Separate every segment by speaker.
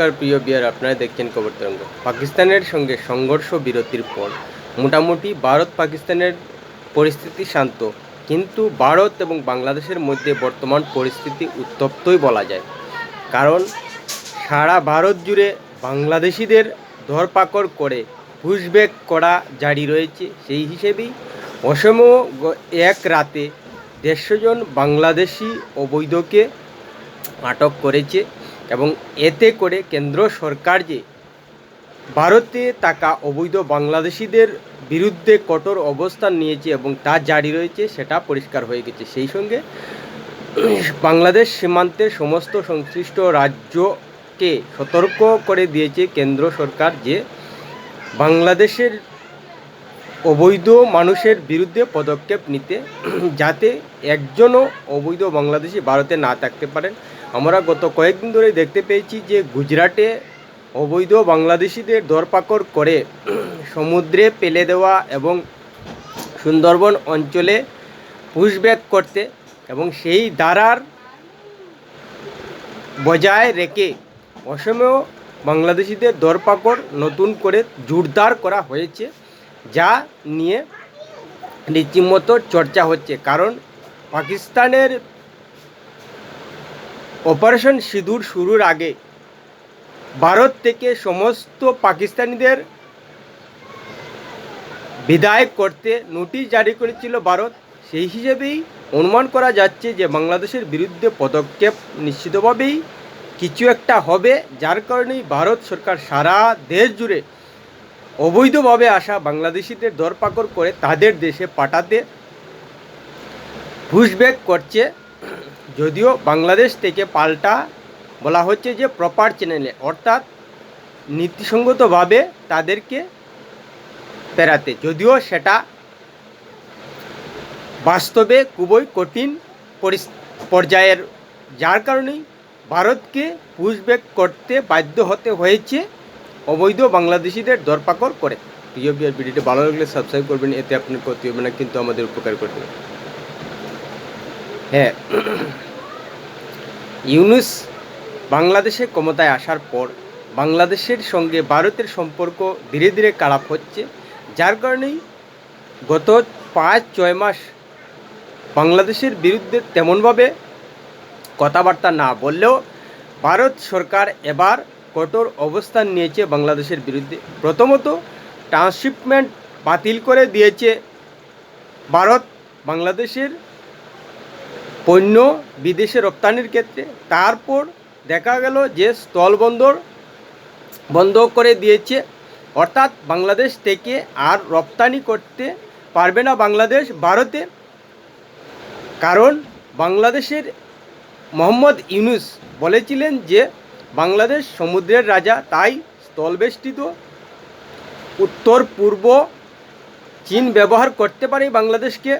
Speaker 1: নমস্কার, প্রিয় বিয়ার আপনারা দেখছেন খবর তরঙ্গ। পাকিস্তানের সঙ্গে সংঘর্ষ বিরতির পর মোটামুটি ভারত পাকিস্তানের পরিস্থিতি শান্ত, কিন্তু ভারত এবং বাংলাদেশের মধ্যে বর্তমান পরিস্থিতি উত্তপ্তই বলা যায়। কারণ সারা ভারত জুড়ে বাংলাদেশিদের ধরপাকড় করে পুশব্যাক করা জারি রয়েছে। সেই হিসেবেই অসম এক রাতে দেড়শো জন বাংলাদেশি অবৈধকে আটক করেছে। এবং এতে করে কেন্দ্র সরকার যে ভারতে থাকা অবৈধ বাংলাদেশিদের বিরুদ্ধে কঠোর অবস্থান নিয়েছে এবং তা জারি রয়েছে, সেটা পরিষ্কার হয়ে গেছে। সেই সঙ্গে বাংলাদেশ সীমান্তের সমস্ত সংশ্লিষ্ট রাজ্যকে সতর্ক করে দিয়েছে কেন্দ্র সরকার যে বাংলাদেশের অবৈধ মানুষের বিরুদ্ধে পদক্ষেপ নিতে যাতে একজনও অবৈধ বাংলাদেশি ভারতে না থাকতে পারেন। আমরা গত কয়েকদিন ধরে দেখতে পেয়েছি যে গুজরাটে অবৈধ বাংলাদেশিদের দরপাকড় করে সমুদ্রে পেলে দেওয়া এবং সুন্দরবন অঞ্চলে পুশব্যাক করতে এবং সেই ধারার বজায় রেখে অসমেও বাংলাদেশিদের দরপাকড় নতুন করে জোরদার করা হয়েছে, যা নিয়ে রীতিমতো চর্চা হচ্ছে। কারণ পাকিস্তানের অপারেশন সিঁদুর শুরুর আগে ভারত থেকে সমস্ত পাকিস্তানিদের বিদায় করতে নোটিশ জারি করেছিল ভারত। সেই হিসেবেই অনুমান করা যাচ্ছে যে বাংলাদেশের বিরুদ্ধে পদক্ষেপ নিশ্চিতভাবেই কিছু একটা হবে, যার কারণেই ভারত সরকার সারা দেশ জুড়ে অবৈধভাবে আসা বাংলাদেশিদের দরপাকড় করে তাদের দেশে পাঠাতে পুশব্যাক করছে। যদিও বাংলাদেশ থেকে পাল্টা বলা হচ্ছে যে প্রপার চ্যানেলে অর্থাৎ নীতিসঙ্গতভাবে তাদেরকে পেরাতে। যদিও সেটা বাস্তবে খুবই কঠিন পর্যায়ের, যার কারণেই ভারতকে পুশব্যাক করতে বাধ্য হতে হয়েছে অবৈধ বাংলাদেশিদের দরপাকড় করে। প্রিয় বিয়ার ভিডিওটি ভালো লাগলে সাবস্ক্রাইব করবেন, এতে আপনার ক্ষতি হবে না, কিন্তু আমাদের উপকার করবে হ্যাঁ ইউনুস বাংলাদেশে ক্ষমতায় আসার পর বাংলাদেশের সঙ্গে ভারতের সম্পর্ক ধীরে ধীরে খারাপ হচ্ছে, যার কারণেই গত পাঁচ, ছয় মাস বাংলাদেশের বিরুদ্ধে তেমনভাবে কথাবার্তা না বললেও ভারত সরকার এবার কঠোর অবস্থান নিয়েছে বাংলাদেশের বিরুদ্ধে। প্রথমত ট্রান্সশিপমেন্ট বাতিল করে দিয়েছে ভারত বাংলাদেশের পণ্য বিদেশে রপ্তানির ক্ষেত্রে। তারপর দেখা গেল যে স্থলবন্দর বন্ধ করে দিয়েছে। অর্থাৎ বাংলাদেশ থেকে আর রপ্তানি করতে পারবে না বাংলাদেশ ভারতে। কারণ বাংলাদেশের মোহাম্মদ ইউনুস বলেছিলেন যে, বাংলাদেশ সমুদ্রের রাজা, তাই স্থলবেষ্টিত উত্তর, পূর্ব চীন ব্যবহার করতে পারে বাংলাদেশকে।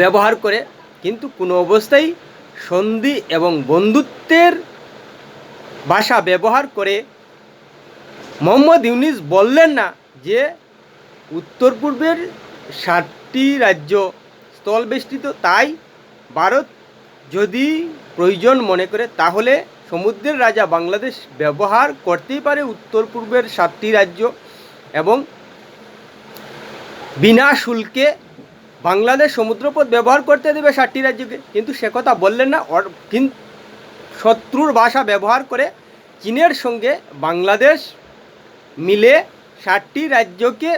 Speaker 1: ব্যবহার করে কিন্তু কোনো অবস্থায় সন্ধি এবং বন্ধুত্বের ভাষা ব্যবহার করে মোহাম্মদ ইউনিস বললেন না যে উত্তর পূর্বের ষাটটি রাজ্য স্থলবেষ্টিত তাই ভারত যদি প্রয়োজন মনে করে, তাহলে সমুদ্রের রাজা বাংলাদেশ ব্যবহার করতেই পারে উত্তর পূর্বের সাতটি রাজ্য এবং বিনা শুল্কে বাংলাদেশ সমুদ্রপথ ব্যবহার করতে দেবে ষাটটি রাজ্যকে। কিন্তু সে কথা বললেন না শত্রুর ভাষা ব্যবহার করে চীনের সঙ্গে বাংলাদেশ মিলে ষাটটি রাজ্যকে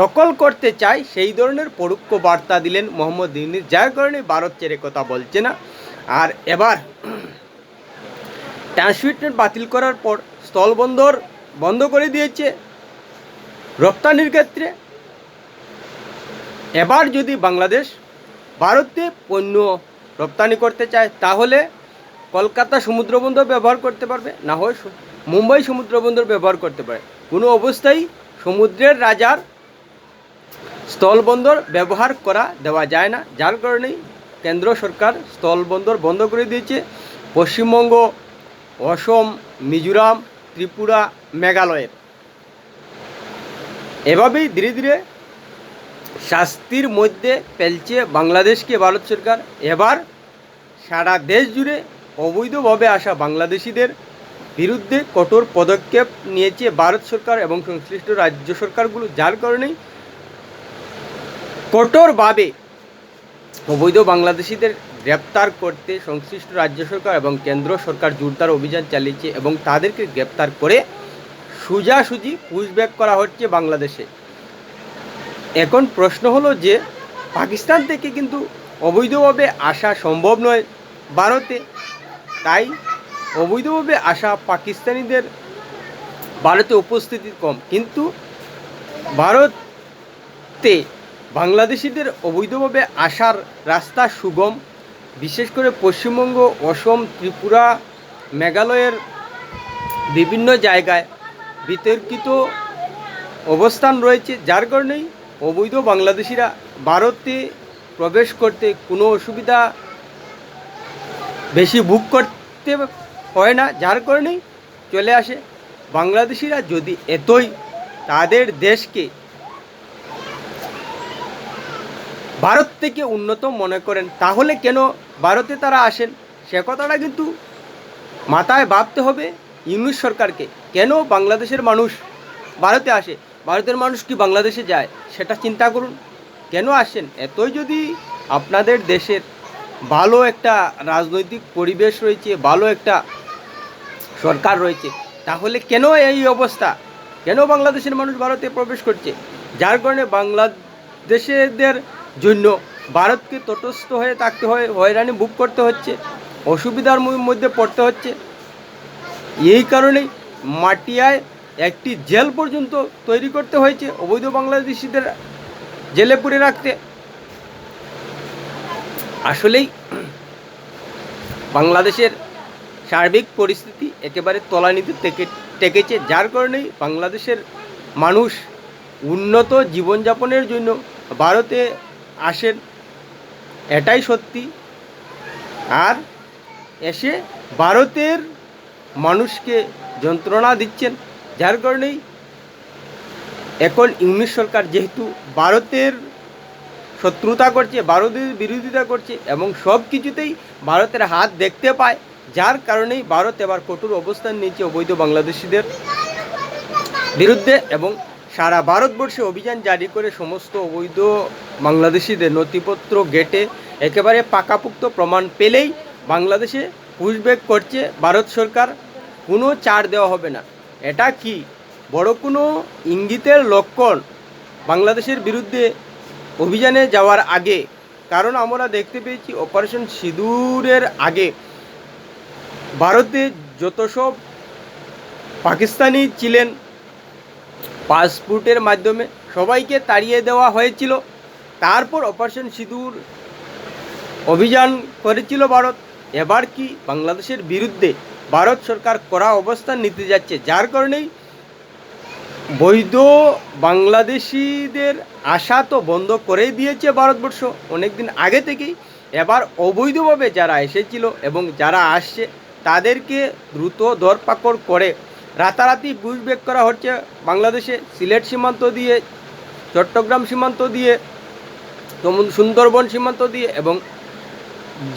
Speaker 1: দখল করতে চায়, সেই ধরনের পরোক্ষ বার্তা দিলেন মোহাম্মদ ইউনিস। যার কারণে ভারত ছেড়ে কথা বলছে না। আর এবার ট্রান্সমিটমেন্ট বাতিল করার পর স্থলবন্দর বন্ধ করে দিয়েছে। রপ্তানির ক্ষেত্রে এবার যদি বাংলাদেশ ভারতে পণ্য রপ্তানি করতে চায়, তাহলে কলকাতা সমুদ্রবন্দর ব্যবহার করতে পারবে, না হয় মুম্বাই সমুদ্রবন্দর ব্যবহার করতে পারে। কোনো অবস্থায় সমুদ্রের রাজার স্থলবন্দর ব্যবহার করা দেওয়া যায় না। যার কারণেই কেন্দ্র সরকার স্থলবন্দর বন্ধ করে দিয়েছে। পশ্চিমবঙ্গ, অসম, মিজোরাম, ত্রিপুরা মেঘালয়ের এভাবেই ধীরে ধীরে শাস্তির মধ্যে ফেলছে বাংলাদেশকে ভারত সরকার। এবার সারা দেশ জুড়ে অবৈধভাবে আসা বাংলাদেশিদের বিরুদ্ধে কঠোর পদক্ষেপ নিয়েছে ভারত সরকার এবং সংশ্লিষ্ট রাজ্য সরকারগুলো, যার কারণেই কঠোরভাবে অবৈধ বাংলাদেশিদের গ্রেপ্তার করতে সংশ্লিষ্ট রাজ্য সরকার এবং কেন্দ্র সরকার জোরদার অভিযান চালিয়েছে এবং তাদেরকে গ্রেপ্তার করে সোজাসুজি পুশব্যাক করা হচ্ছে বাংলাদেশে। এখন প্রশ্ন হলো যে, পাকিস্তান থেকে কিন্তু অবৈধভাবে আসা সম্ভব নয় ভারতে। তাই অবৈধভাবে আসা পাকিস্তানিদের ভারতে উপস্থিতি কম। কিন্তু ভারতে বাংলাদেশিদের অবৈধভাবে আসার রাস্তা সুগম, বিশেষ করে পশ্চিমবঙ্গ, অসম, ত্রিপুরা, মেঘালয়ের বিভিন্ন জায়গায় বিতর্কিত অবস্থান রয়েছে, যার কারণেই অবৈধ বাংলাদেশিরা ভারতে প্রবেশ করতে কোনো অসুবিধা বেশি বুক করতে হয় না, যার কারণেই চলে আসে। বাংলাদেশিরা যদি এতই তাদের দেশকে ভারত থেকে উন্নত মনে করেন, তাহলে কেন ভারতে তারা আসেন? সে কথাটা কিন্তু মাথায় ভাবতে হবে। ইউনুস সরকারকে কেন বাংলাদেশের মানুষ ভারতে আসে? ভারতের মানুষ কি বাংলাদেশে যায়? সেটা চিন্তা করুন। কেন আসেন? এতই যদি আপনাদের দেশের ভালো একটা রাজনৈতিক পরিবেশ রয়েছে, ভালো একটা সরকার রয়েছে, তাহলে কেন এই অবস্থা? কেন বাংলাদেশের মানুষ ভারতে প্রবেশ করছে? যার কারণে বাংলাদেশেদের জন্য ভারতকে তটস্থ হয়ে থাকতে হয়, হয়রানি বুক করতে হচ্ছে, অসুবিধার মধ্যে পড়তে হচ্ছে। এই কারণেই মাটিয়ায় একটি জেল পর্যন্ত তৈরি করতে হয়েছে অবৈধ বাংলাদেশিদের জেলে পুরে রাখতে। আসলেই বাংলাদেশের সার্বিক পরিস্থিতি একেবারে তলানিতে টেকে, টেকেছে, যার কারণেই বাংলাদেশের মানুষ উন্নত জীবনযাপনের জন্য ভারতে আসেন। এটাই সত্যি। আর এসে ভারতের মানুষকে যন্ত্রণা দিচ্ছেন। যার কারণেই এখন ইউনিশ সরকার যেহেতু ভারতের শত্রুতা করছে, ভারতের বিরোধিতা করছে এবং সব কিছুতেই ভারতের হাত দেখতে পায়, যার কারণেই ভারত এবার কঠোর অবস্থান নিয়েছে অবৈধ বাংলাদেশিদের বিরুদ্ধে এবং সারা ভারতবর্ষে অভিযান জারি করে সমস্ত অবৈধ বাংলাদেশিদের নথিপত্র গেটে একেবারে পাকাপুক্ত প্রমাণ পেলেই বাংলাদেশে পুশব্যাক করছে ভারত সরকার। কোনো চার দেওয়া হবে না। এটা কি? বড় কোনো ইঙ্গিতের লক্ষণ বাংলাদেশের বিরুদ্ধে অভিযানে যাওয়ার আগে? কারণ আমরা দেখতে পেয়েছি অপারেশন সিঁদুরের আগে ভারতে যত সব পাকিস্তানি ছিলেন, পাসপোর্টের মাধ্যমে সবাইকে তাড়িয়ে দেওয়া হয়েছিল। তারপর অপারেশন সিঁদুর অভিযান করেছিল ভারত। এবার কি বাংলাদেশের বিরুদ্ধে ভারত সরকার কড়া অবস্থান নিতে যাচ্ছে, যার কারণেই বৈধ বাংলাদেশিদের আশা তো বন্ধ করেই দিয়েছে ভারতবর্ষ। অনেক দিন আগে থেকেই এবার অবৈধভাবে যারা এসেছিল এবং যারা আসছে, তাদেরকে দ্রুত দরপাকড় করে রাতারাতি পুশব্যাক করা হচ্ছে বাংলাদেশে। সিলেট সীমান্ত দিয়ে, চট্টগ্রাম সীমান্ত দিয়ে সুন্দরবন সীমান্ত দিয়ে এবং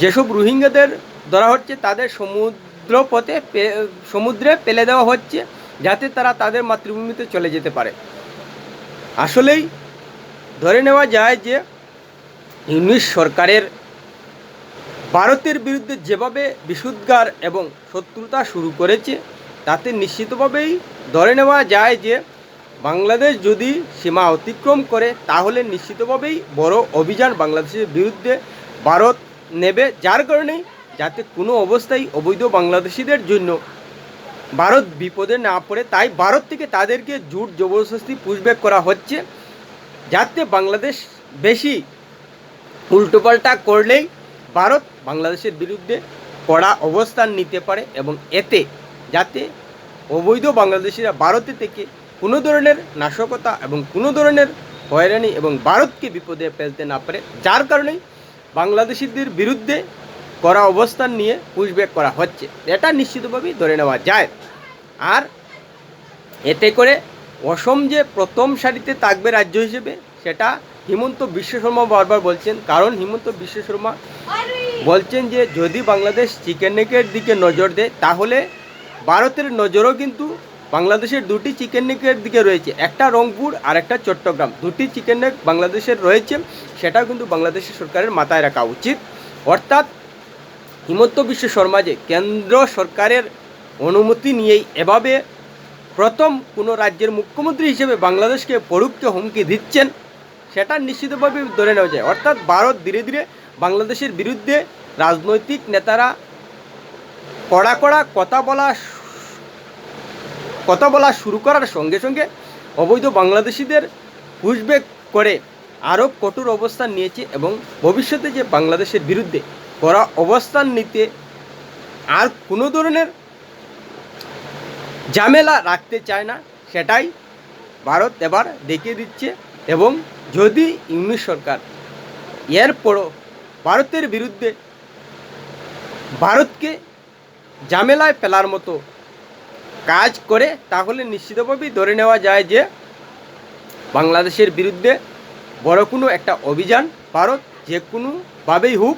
Speaker 1: যেসব রোহিঙ্গাদের ধরা হচ্ছে, তাদের সমুদ্র পথে পে- সমুদ্রে ফেলে দেওয়া হচ্ছে যাতে তারা তাদের মাতৃভূমিতে চলে যেতে পারে। আসলেই ধরে নেওয়া যায় যে ইউনিশ সরকারের ভারতের বিরুদ্ধে যেভাবে বিশুদ্ধার এবং শত্রুতা শুরু করেছে, তাতে নিশ্চিতভাবেই ধরে নেওয়া যায় যে বাংলাদেশ যদি সীমা অতিক্রম করে, তাহলে নিশ্চিতভাবেই বড় অভিযান বাংলাদেশের বিরুদ্ধে ভারত নেবে। যার কারণেই যাতে কোনো অবস্থায় অবৈধ বাংলাদেশিদের জন্য ভারত বিপদে না পড়ে। তাই ভারত থেকে তাদেরকে জোর জবরদস্তি পুশব্যাক করা হচ্ছে, যাতে বাংলাদেশ বেশি উল্টোপাল্টা করলেই ভারত বাংলাদেশের বিরুদ্ধে কড়া অবস্থান নিতে পারে এবং এতে যাতে অবৈধ বাংলাদেশিরা ভারতে থেকে কোনো ধরনের নাশকতা এবং কোনো ধরনের হয়রানি এবং ভারতকে বিপদে ফেলতে না পারে, যার কারণেই বাংলাদেশিদের বিরুদ্ধে করা অবস্থান নিয়ে পুশব্যাক করা হচ্ছে। এটা নিশ্চিতভাবেই ধরে নেওয়া যায়। আর এতে করে অসম যে প্রথম সারিতে থাকবে রাজ্য হিসেবে, সেটা হিমন্ত বিশ্ব শর্মা বারবার বলছেন। কারণ হিমন্ত বিশ্ব শর্মা বলছেন যে, যদি বাংলাদেশ চিকেন নেকের দিকে নজর দেয়, তাহলে ভারতের নজরও কিন্তু বাংলাদেশের দুটি চিকেন নেকের দিকে রয়েছে। একটা রংপুর আর একটা চট্টগ্রাম। দুটি চিকেন নেক বাংলাদেশের রয়েছে, সেটাও কিন্তু বাংলাদেশের সরকারের মাথায় রাখা উচিত। অর্থাৎ হিমন্ত বিশ্ব শর্মা যে কেন্দ্র সরকারের অনুমতি নিয়েই এভাবে প্রথম কোনো রাজ্যের মুখ্যমন্ত্রী হিসেবে বাংলাদেশকে পরোক্ষ হুমকি দিচ্ছেন, সেটা নিশ্চিতভাবে ধরে নেওয়া যায়। অর্থাৎ ভারত ধীরে ধীরে বাংলাদেশের বিরুদ্ধে রাজনৈতিক নেতারা কড়া কড়া কথা বলা কথা বলা শুরু করার সঙ্গে সঙ্গে অবৈধ বাংলাদেশিদের পুশব্যাক করে আরও কঠোর অবস্থান নিয়েছে এবং ভবিষ্যতে যে বাংলাদেশের বিরুদ্ধে কড়া অবস্থান নিতে আর কোনো ধরনের ঝামেলা রাখতে চায় না, সেটাই ভারত এবার দেখিয়ে দিচ্ছে এবং যদি ইউনিশ সরকার এরপরও ভারতের বিরুদ্ধে ভারতকে ঝামেলায় ফেলার মতো কাজ করে, তাহলে নিশ্চিতভাবেই ধরে নেওয়া যায় যে বাংলাদেশের বিরুদ্ধে বড় কোনো একটা অভিযান ভারত যে কোনোভাবেই হোক